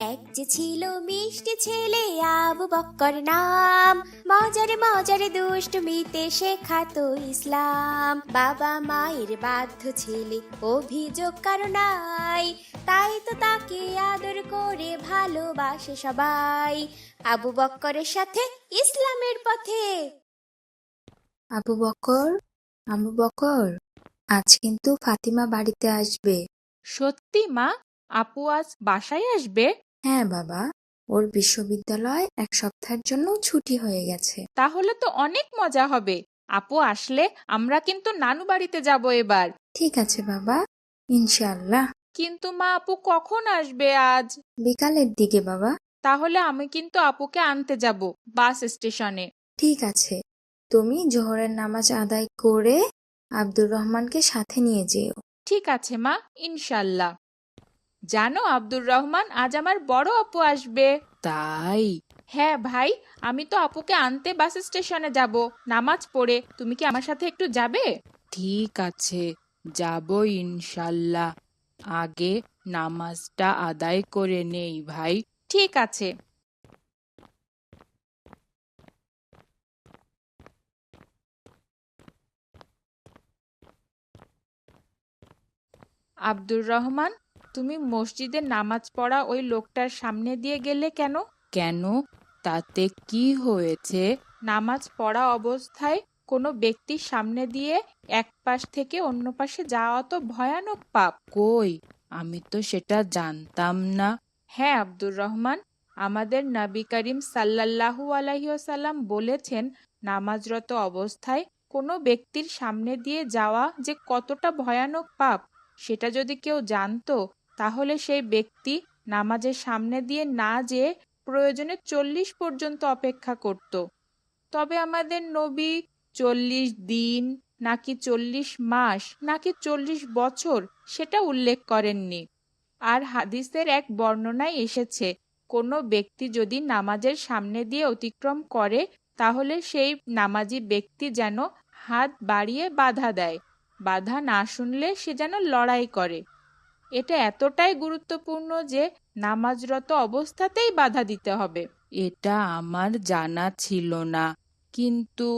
এক যে ছিল মিষ্টি ছেলে আবু বক্কর নাম। মজারে মজারে দুষ্টমিতে শেখাতো ইসলাম। বাবা মায়ের বাধ্য ছেলে অভিযোগ কারণাই তাই তো তাকে আদর করে ভালোবাসে সবাই। আবু বক্করের সাথে ইসলামের পথে। আবু বকর আবু বকর আজ কিন্তু ফাতিমা বাড়িতে আসবে। সত্যি মা? আপু আজ বাসায় আসবে? হ্যাঁ বাবা ওর বিশ্ববিদ্যালয় এক সপ্তাহের জন্য ছুটি হয়ে গেছে। তাহলে তো অনেক মজা হবে। আপু আসলে আমরা কিন্তু নানু বাড়িতে যাব এবার। ঠিক আছে বাবা ইনশাআল্লাহ। কিন্তু মা আপু কখন আসবে আজ? বিকালের দিকে বাবা। তাহলে আমি কিন্তু আপুকে আনতে যাব বাস স্টেশনে। ঠিক আছে তুমি জোহরের নামাজ আদায় করে আব্দুর রহমানকে সাথে নিয়ে যেও। ঠিক আছে মা ইনশাল্লাহ জানো আব্দুর রহমান আজ আমার বড় আপু আসবে। তাই? হ্যাঁ ভাই আমি তো আপুকে আনতে বাস স্টেশনে যাব। নামাজ পড়ে তুমি কি আমার সাথে একটু যাবে? ঠিক আছে যাব ইনশাল্লাহ। আগে নামাজটা আদায় করে নেই ভাই। ঠিক আছে। আব্দুর রহমান তুমি মসজিদে নামাজ পড়া ওই লোকটার সামনে দিয়ে গেলে কেন? কেন? তাতে কি হয়েছে? নামাজ পড়া অবস্থায় কোনো ব্যক্তির সামনে দিয়ে এক পাশ থেকে অন্য পাশে যাওয়া তো ভয়ানক পাপ। কই? আমি তো সেটা জানতাম না। হ্যাঁ আব্দুর রহমান আমাদের নবী করিম সাল্লাল্লাহু আলাইসাল্লাম বলেছেন নামাজরত অবস্থায় কোনো ব্যক্তির সামনে দিয়ে যাওয়া যে কতটা ভয়ানক পাপ সেটা যদি কেউ জানতো তাহলে সেই ব্যক্তি নামাজের সামনে দিয়ে না যেয়ে প্রয়োজনে চল্লিশ পর্যন্ত অপেক্ষা করত। তবে আমাদের নবী চল্লিশ দিন, নাকি চল্লিশ মাস, নাকি চল্লিশ বছর সেটা উল্লেখ করেননি। আর হাদিসের এক বর্ণনায় এসেছে, কোনো ব্যক্তি যদি নামাজের সামনে দিয়ে অতিক্রম করে, তাহলে সেই নামাজি ব্যক্তি যেন হাত বাড়িয়ে বাধা দেয়। বাধা না শুনলে সে যেন লড়াই করে। এটা এতটাই গুরুত্বপূর্ণ যে নামাজরত অবস্থাতেই বাধা দিতে হবে। এটা আমার জানা ছিল না। কিন্তু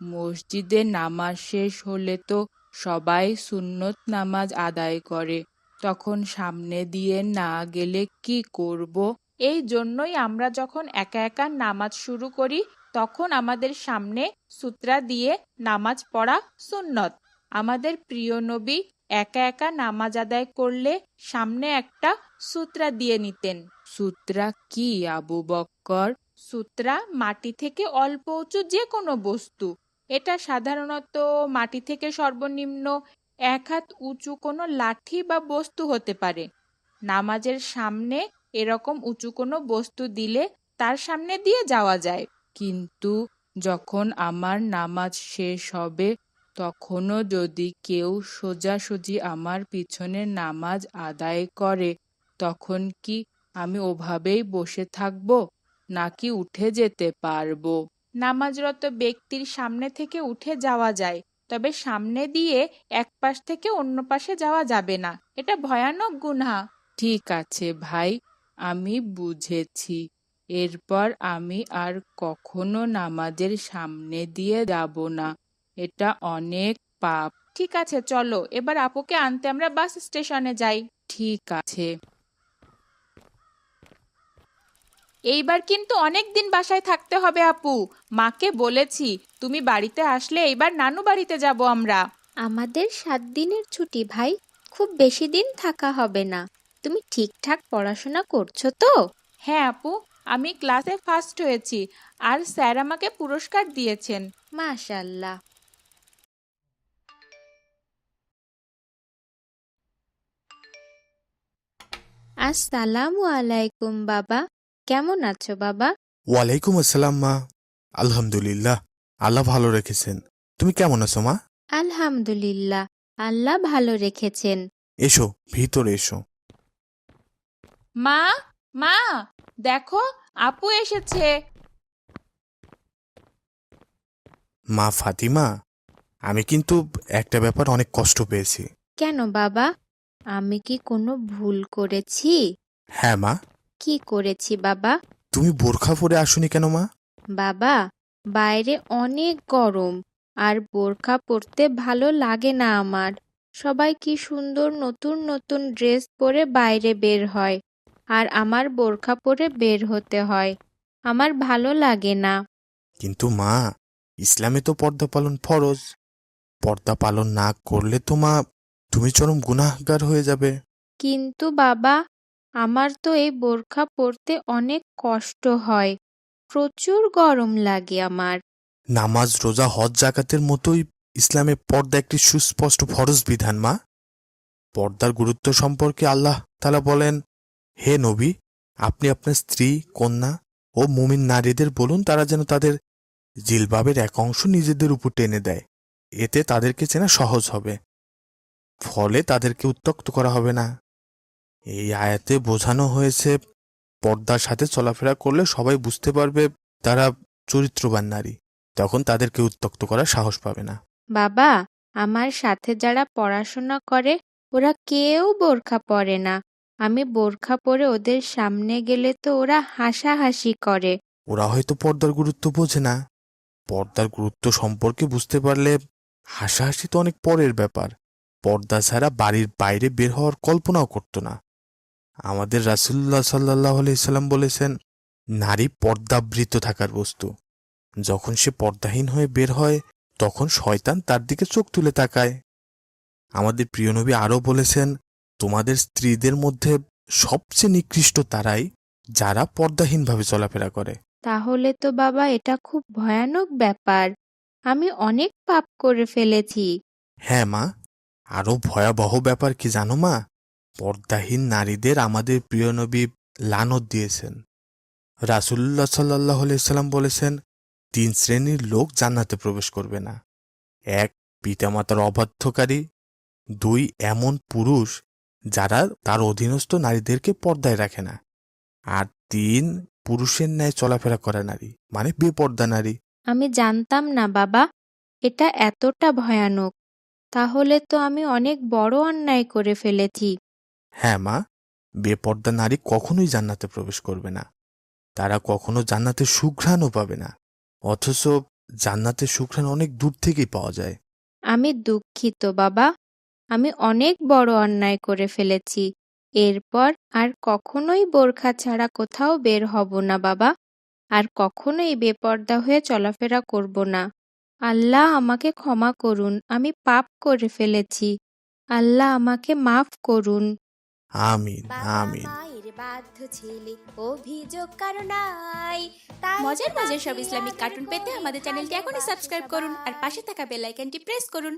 মসজিদে নামাজ শেষ হলে তো সবাই সুন্নত নামাজ আদায় করে। তখন সামনে দিয়ে না গেলে কি করব? এই জন্যই আমরা যখন একা একা নামাজ শুরু করি তখন আমাদের সামনে সূত্রা দিয়ে নামাজ পড়া সুন্নত। আমাদের প্রিয় নবী একা একা নামাজ আদায় করলে সামনে একটা সূত্রা দিয়ে নিতেন। সূত্রা কি, আবু বক্কর? সূত্রা মাটি থেকে অল্প উঁচু যে কোনো বস্তু। এটা সাধারণত মাটি থেকে সর্বনিম্ন এক হাত উঁচু কোনো লাঠি বা বস্তু হতে পারে। নামাজের সামনে এরকম উঁচু কোনো বস্তু দিলে তার সামনে দিয়ে যাওয়া যায়। কিন্তু যখন আমার নামাজ শেষ হবে তখনও যদি কেউ সোজাসুজি আমার পিছনে নামাজ আদায় করে, তখন কি আমি ওভাবেই বসে থাকব, নাকি উঠে যেতে পারব? নামাজরত ব্যক্তির সামনে থেকে উঠে যাওয়া যায়, তবে সামনে দিয়ে এক পাশ থেকে অন্য পাশে যাওয়া যাবে না। এটা ভয়ানক গুনহা। ঠিক আছে ভাই, আমি বুঝেছি। এরপর আমি আর কখনো নামাজের সামনে দিয়ে যাব না। এটা অনেক পাপ। ঠিক আছে চলো এবার আপুকে আনতে আমরা বাস স্টেশনে যাই। ঠিক আছে। এইবার কিন্তু অনেক দিন বাসায় থাকতে হবে আপু। মাকে বলেছি তুমি বাড়িতে আসলে এইবার নানু বাড়িতে যাব আমরা। আমাদের সাত দিনের ছুটি ভাই। খুব বেশি দিন থাকা হবে না। তুমি ঠিকঠাক পড়াশোনা করছ তো? হ্যাঁ আপু। আমি ক্লাসে ফার্স্ট হয়েছি আর স্যার আমাকে পুরস্কার দিয়েছেন। মাশাল্লাহ। আসসালামু আলাইকুম বাবা। কেমন আছো বাবা? ওয়ালাইকুম আসসালাম মা। আলহামদুলিল্লাহ। আল্লাহ ভালো রেখেছেন। তুমি কেমন আছো মা? আলহামদুলিল্লাহ। আল্লাহ ভালো রেখেছেন। এসো ভিতরে এসো। মা মা দেখো আপু এসেছে। মা ফাতিমা আমি কিন্তু একটা ব্যাপার অনেক কষ্ট পেয়েছি। কেন বাবা? আমি কি কোনো ভুল করেছি? হ্যাঁ মা। কি করেছি বাবা? তুমি বোরখা পরে আসুনি কেন মা? বাবা বাইরে অনেক গরম আর বোরখা পরতে ভালো লাগে না আমার। সবাই কি সুন্দর নতুন নতুন ড্রেস পরে বাইরে বের হয় আর আমার বোরখা পরে বের হতে হয়। আমার ভালো লাগে না। কিন্তু মা ইসলামে তো পর্দা পালন ফরজ। পর্দা পালন না করলে তো মা তুমি চরম গুনাহগার হয়ে যাবে। কিন্তু বাবা আমার তো এই বোরখা পরতে অনেক কষ্ট হয়। প্রচুর গরম লাগে আমার। নামাজ রোজা হজ জাকাতের মতোই ইসলামে পর্দা একটি সুস্পষ্ট ফরজ বিধান মা। পর্দার গুরুত্ব সম্পর্কে আল্লাহ তালা বলেন হে নবী আপনি আপনার স্ত্রী কন্যা ও মুমিন নারীদের বলুন তারা যেন তাদের জিলবাবের এক অংশ নিজেদের উপর টেনে দেয়। এতে তাদেরকে চেনা সহজ হবে। ফলে তাদেরকে উত্তক্ত করা হবে না। এই আয়াতে বোঝানো হয়েছে পর্দার সাথে চলাফেরা করলে সবাই বুঝতে পারবে তারা চরিত্রবান নারী। তখন তাদেরকে উত্তক্ত করার সাহস পাবে না। বাবা আমার সাথে যারা পড়াশোনা করে ওরা কেউ বোরখা পরে না। আমি বোরখা পরে ওদের সামনে গেলে তো ওরা হাসাহাসি করে। ওরা হয়তো পর্দার গুরুত্ব বোঝে না। পর্দার গুরুত্ব সম্পর্কে বুঝতে পারলে হাসাহাসি তো অনেক পরের ব্যাপার। পর্দা ছাড়া বাড়ির বাইরে বের হওয়ার কল্পনাও করতো না। আমাদের রাসুল্লাহ সাল্লাহ আলাইসাল্লাম বলেছেন নারী পর্দাবৃত থাকার বস্তু। যখন সে পর্দাহীন হয়ে বের হয় তখন শয়তান তার দিকে চোখ তুলে তাকায়। আমাদের প্রিয় নবী আরও বলেছেন তোমাদের স্ত্রীদের মধ্যে সবচেয়ে নিকৃষ্ট তারাই যারা পর্দাহীনভাবে চলাফেরা করে। তাহলে তো বাবা এটা খুব ভয়ানক ব্যাপার। আমি অনেক পাপ করে ফেলেছি। হ্যাঁ মা আরও ভয়াবহ ব্যাপার কি জানো মা? পর্দাহীন নারীদের আমাদের প্রিয় নবী লানত দিয়েছেন। রাসুল্লাহ সাল্লাহ সাল্লাম বলেছেন, তিন শ্রেণির লোক জান্নাতে প্রবেশ করবে না। এক, পিতামাতার অবাধ্যকারী। দুই, এমন পুরুষ যারা তার অধীনস্থ নারীদেরকে পর্দায় রাখে না। আর তিন, পুরুষের ন্যায় চলাফেরা করা নারী মানে বেপর্দা নারী। আমি জানতাম না বাবা, এটা এতটা ভয়ানক। তাহলে তো আমি অনেক বড় অন্যায় করে ফেলেছি। হ্যাঁ মা বেপর্দা নারী কখনোই জান্নাতে প্রবেশ করবে না। তারা কখনো জান্নাতে সুঘ্রাণও পাবে না। অথচ জান্নাতে সুঘ্রাণ অনেক দূর থেকেই পাওয়া যায়। আমি দুঃখিত বাবা আমি অনেক বড় অন্যায় করে ফেলেছি। এরপর আর কখনোই বোরখা ছাড়া কোথাও বের হব না বাবা আর কখনোই বেপর্দা হয়ে চলাফেরা করব না। আল্লাহ আমাকে ক্ষমা করুন আমি পাপ করে ফেলেছি। আল্লাহ আমাকে মাফ করুন। আমিন আমিন। মায়ের বাধ্য ছেলে অভিযোগ কারণ নাই। তাই মজার মজার সব ইসলামিক কার্টুন পেতে আমাদের চ্যানেলটি এখনই সাবস্ক্রাইব করুন আর পাশে থাকা বেল আইকনটি প্রেস করুন।